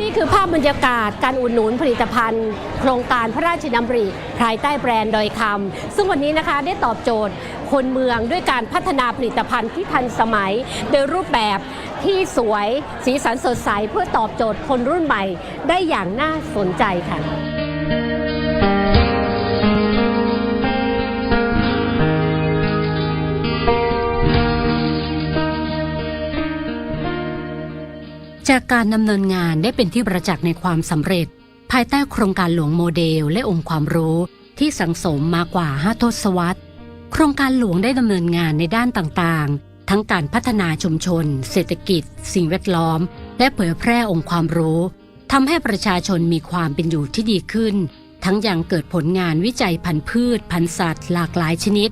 นี่คือภาพบรรยากาศการอุดหนุนผลิตภัณฑ์ โครงการพระราชดำริภายใต้แบรนด์ดอยคำซึ่งวันนี้นะคะได้ตอบโจทย์คนเมืองด้วยการพัฒนาผลิตภัณฑ์ที่ทันสมัย โดยรูปแบบที่สวยสีสันสดใสเพื่อตอบโจทย์คนรุ่นใหม่ได้อย่างน่าสนใจค่ะ จากการดำเนินงานได้เป็นที่ประจักษ์ในความสำเร็จ ภายใต้โครงการหลวงโมเดลและองค์ความรู้ที่สังสมมากว่า5ทศวรรษ โครงการหลวงได้ดำเนินงานในด้านต่างๆ ทั้งการพัฒนาชุมชน เศรษฐกิจ สิ่งแวดล้อม และเผยแพร่องค์ความรู้ทำให้ประชาชนมีความเป็นอยู่ที่ดีขึ้น ทั้งยังเกิดผลงานวิจัยพันธุ์พืช พันธุ์สัตว์ หลากหลายชนิด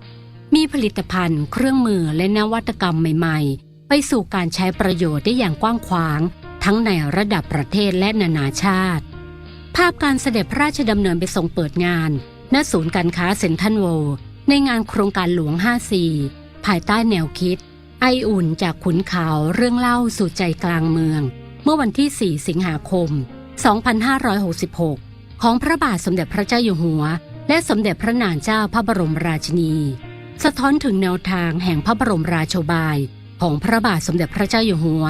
มีผลิตภัณฑ์ เครื่องมือและนวัตกรรมใหม่ ๆ ไปสู่การใช้ประโยชน์ได้อย่างกว้างขวาง ทั้งในระดับประเทศและนานาชาติ ภาพการเสด็จพระราชดำเนินไปทรงเปิดงาน ณศูนย์การค้าเซ็นทรัลเวลในงานโครงการหลวง 54 ภายใต้แนวคิด ไออุ่นจากขุนเขาเรื่องเล่าสู่ใจกลางเมือง เมื่อวันที่ 4 สิงหาคม 2566 ของพระบาทสมเด็จพระเจ้าอยู่หัว และสมเด็จพระนางเจ้าพระบรมราชินี สะท้อนถึงแนวทางแห่งพระบรมราโชบาย ของพระบาทสมเด็จพระเจ้าอยู่หัว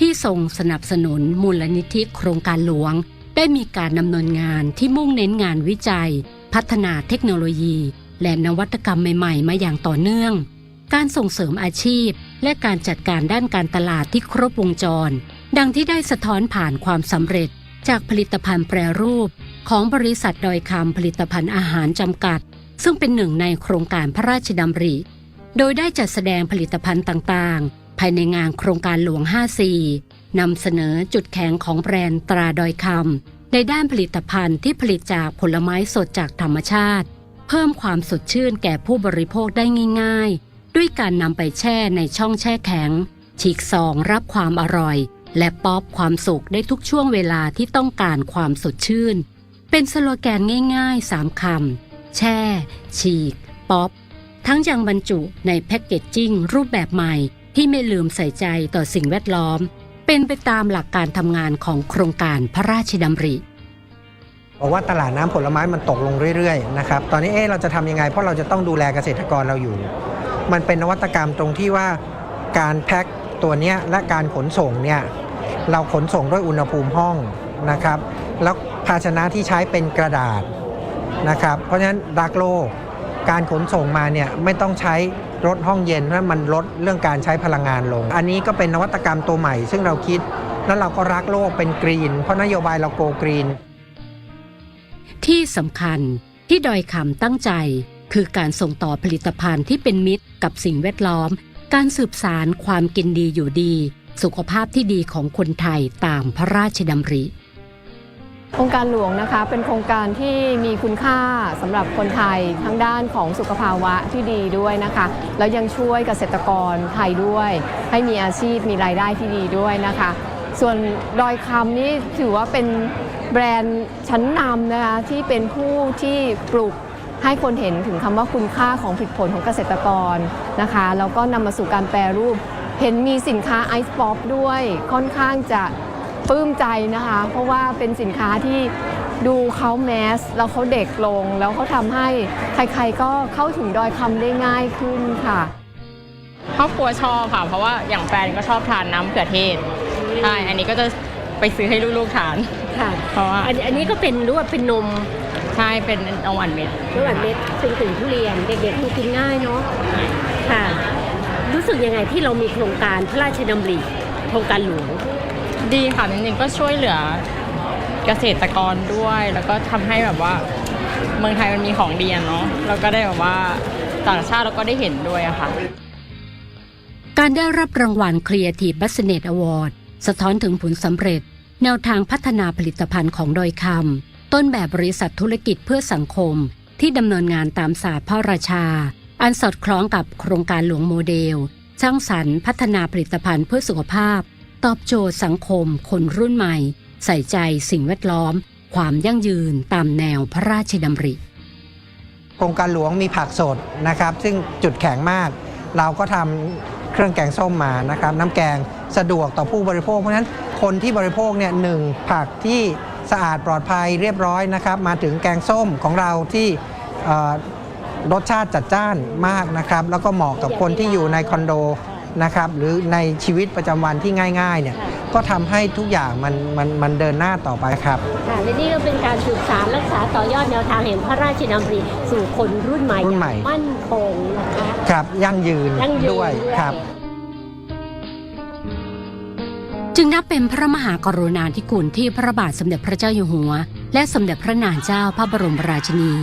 ที่ทรงสนับสนุนมูลนิธิโครงการหลวง ได้มีการดำเนินงานที่มุ่งเน้นงานวิจัย พัฒนาเทคโนโลยี และนวัตกรรมใหม่ๆ มาอย่างต่อเนื่อง การส่งเสริมอาชีพ และการจัดการด้านการตลาดที่ครบวงจร ดังที่ได้สะท้อนผ่านความสำเร็จ จากผลิตภัณฑ์แปรรูป ของบริษัทดอยคำผลิตภัณฑ์อาหารจำกัด ซึ่งเป็นหนึ่งในโครงการพระราชดำริ โดยได้จัดแสดงผลิตภัณฑ์ต่างๆ ภายในงานโครงการหลวง 54นำเสนอจุดแข็งของแบรนด์ตราดอยคำในด้านผลิตภัณฑ์ที่ผลิตจากผลไม้สดจากธรรมชาติ เพิ่มความสดชื่นแก่ผู้บริโภคได้ง่าย ๆ ด้วยการนำไปแช่ในช่องแช่แข็ง ฉีกซองรับความอร่อย และป๊อปความสุขได้ทุกช่วงเวลาที่ต้องการความสดชื่น เป็นสโลแกนง่ายๆ3คำแช่ ฉีก ป๊อปทั้งยังบรรจุในแพ็กเกจจิ้งรูปแบบใหม่ ที่ไม่ลืมใส่ใจต่อสิ่งแวดล้อม เป็นไปตามหลักการทำงานของโครงการพระราชดำริบอกว่าตลาดน้ำผลไม้มันตกลงเรื่อยๆนะครับ ตอนนี้เอ๊เราจะทำยังไง เพราะเราจะต้องดูแลเกษตรกรเราอยู่ มันเป็นนวัตกรรมตรงที่ว่าการแพ็คตัวเนี้ยและการขนส่งเนี่ยเราขนส่งด้วยอุณหภูมิห้องนะครับ แล้วภาชนะที่ใช้เป็นกระดาษนะครับ เพราะฉะนั้นรักโลกการขนส่งมาเนี่ยไม่ต้องใช้ รถห้องเย็นเพราะมันลดเรื่องการใช้พลังงานลง อันนี้ก็เป็นนวัตกรรมตัวใหม่ ซึ่งเราคิดแล้วเราก็รักโลกเป็นกรีน เพราะนโยบายเราโกกรีน ที่สำคัญที่ดอยคำตั้งใจ คือการส่งต่อผลิตภัณฑ์ที่เป็นมิตรกับสิ่งแวดล้อม การสืบสารความกินดีอยู่ดี สุขภาพที่ดีของคนไทยตามพระราชดำริ โครงการหลวงนะคะเป็นโครงการที่มีคุณค่าสำหรับคนไทยทั้งด้านของสุขภาวะที่ดีด้วยนะคะ แล้วยังช่วยเกษตรกรไทยด้วย ให้มีอาชีพมีรายได้ที่ดีด้วยนะคะ ส่วนดอยคำนี่ถือว่าเป็นแบรนด์ชั้นนำนะคะที่เป็นผู้ที่ปลูกให้คนเห็นถึงคำว่าคุณค่าของผลิตผลของเกษตรกรนะคะแล้วก็นำมาสู่การแปรรูป เห็นมีสินค้าไอซ์ป๊อปด้วยค่อนข้างจะ ปลื้มใจนะคะ เพราะว่าเป็นสินค้าที่ดูเขาแมส แล้วเขาเด็กลง แล้วเขาทำให้ใครๆก็เข้าถึงดอยคำได้ง่ายขึ้นค่ะครอบครัวชอบค่ะ เพราะว่าอย่างแฟนก็ชอบทานน้ำมะเขือเทศใช่อันนี้ก็จะไปซื้อให้ลูกๆทาน ค่ะเพราะว่า อันอันนี้ก็เป็นรู้ว่าเป็นนมใช่เป็นนมอันเม็ดระหว่างเม็ดซึ่งถึงทุเรียนเด็กๆคงกินง่ายเนาะค่ะ รู้สึกยังไงที่เรามีโครงการพระราชดำริโครงการหลวง ดีค่ะจริงๆก็ช่วยเหลือเกษตรกรด้วย แล้วก็ทำให้แบบว่าเมืองไทยมันมีของดีอะเนาะแล้วก็ได้แบบว่าต่างชาติเราก็ได้เห็นด้วยอะค่ะ การได้รับรางวัล Creative Business Award สะท้อนถึงผลสำเร็จ แนวทางพัฒนาผลิตภัณฑ์ของดอยคำต้นแบบบริษัทธุรกิจเพื่อสังคม ที่ดำเนินงานตามศาสตร์พระราชา อันสอดคล้องกับโครงการหลวงโมเดล สร้างสรรค์พัฒนาผลิตภัณฑ์เพื่อสุขภาพ ตอบโจทย์สังคมคนรุ่นใหม่ ใส่ใจสิ่งแวดล้อม ความยั่งยืนตามแนวพระราชดำริโครงการหลวงมีผักสดนะครับ ซึ่งจุดแข็งมาก เราก็ทำเครื่องแกงส้มมานะครับ น้ำแกงสะดวกต่อผู้บริโภคเพราะฉะนั้นคนที่บริโภคเนี่ยหนึ่งผักที่สะอาดปลอดภัยเรียบร้อยนะครับ มาถึงแกงส้มของเราที่รสชาติจัดจ้านมากนะครับ แล้วก็เหมาะกับคนที่อยู่ในคอนโด นะครับหรือในชีวิตประจำวันที่ง่ายๆเนี่ยก็ทำให้ทุกอย่างมันมันมันเดินหน้าต่อไปครับ ค่ะและนี่ก็เป็นการสืบสารรักษาต่อยอดแนวทางแห่งพระราชดำริสู่คนรุ่นใหม่รุ่อนย่าใหม่งมั่นคงนะคะครับยั่งยืนยั่งยืนด้วยครับ จึงนับเป็นพระมหากรุณาธิคุณที่พระบาทสมเด็จพระเจ้าอยู่หัว และสมเด็จพระนางเจ้าพระบรมราชินี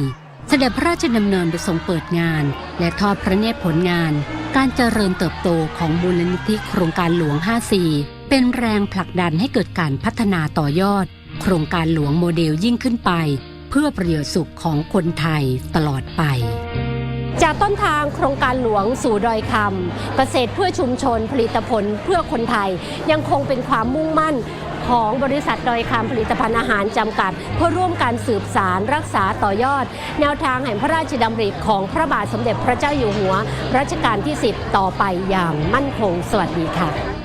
เสด็จพระราชดำเนินไปทรงเปิดงาน และทอดพระเนตรผลงาน การเจริญเติบโตของมูลนิธิโครงการหลวง 54 เป็นแรงผลักดันให้เกิดการพัฒนาต่อยอด โครงการหลวงโมเดลยิ่งขึ้นไป เพื่อประโยชน์สุขของคนไทยตลอดไปจากต้นทางโครงการหลวงสู่ดอยคำเกษตรเพื่อชุมชนผลิตผลเพื่อคนไทย ยังคงเป็นความมุ่งมั่น ของบริษัทดอยคำผลิตภัณฑ์อาหารจำกัด เพื่อร่วมการสืบสารรักษาต่อยอด แนวทางแห่งพระราชดำริของพระบาทสมเด็จพระเจ้าอยู่หัว รัชกาลที่ 10 ต่อไปอย่างมั่นคง สวัสดีค่ะ